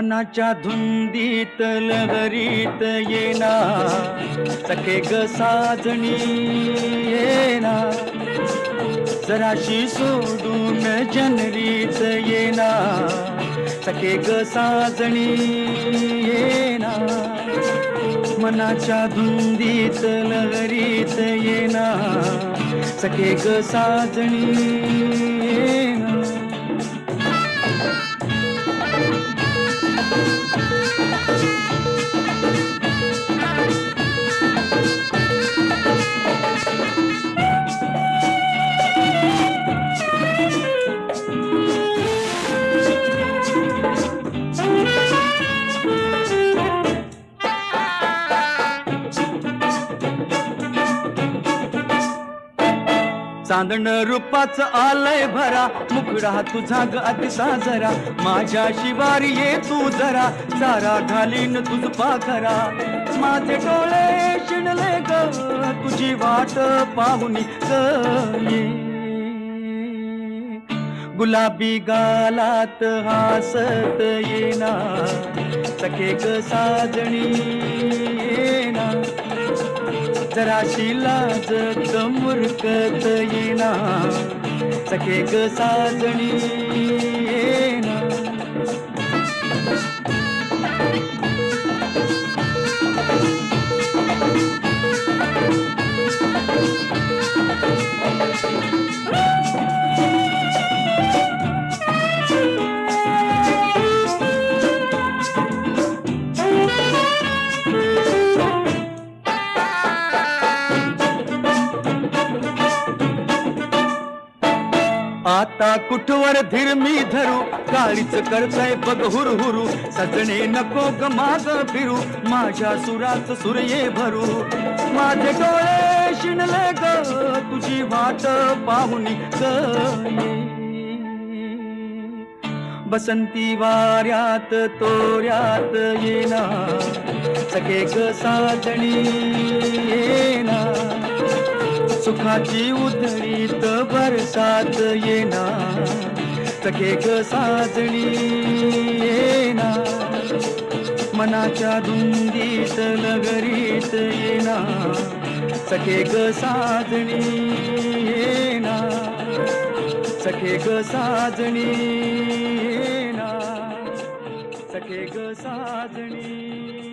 मनाच्या धुंदीत लहरीत येना सखे ग साजणी येना जराशी सोडून जनरीत येना सखे ग साजणी येना मनाच्या धुंदीत लहरीत येना सखे ग साजणी चांदण रूपाच आलय भरा. मुकडा तुझा ग अतिसा जरा माझ्या शिवारी ये तू जरा. सारा घालीन तुझ पाखरा. माझे डोळे शिणले ग. तुझी वाट पाहुनी ये. गुलाबी गालात हासत येना सखे ग साजणी येना जराशी लाज मुरकत येना सखे ग साजणी. आता कुठवर धीर मी धरू? काळीच करताय बघ हुरहुरू. सजणे नको ग माग फिरू. माझ्या सुरात सुरये भरू. माझे डोळे शिणले ग तुझी वाट पाहुनी ग बसंती वाऱ्यात तोऱ्यात येना सखे ग साजणी येना सुखाची उधळीत बरसात येना सखे ग साजणी येना मनाच्या धुंदीत लगरीत येना सखे ग साजणी येणार. सखे ग साजणी येणार. सखे ग साजणी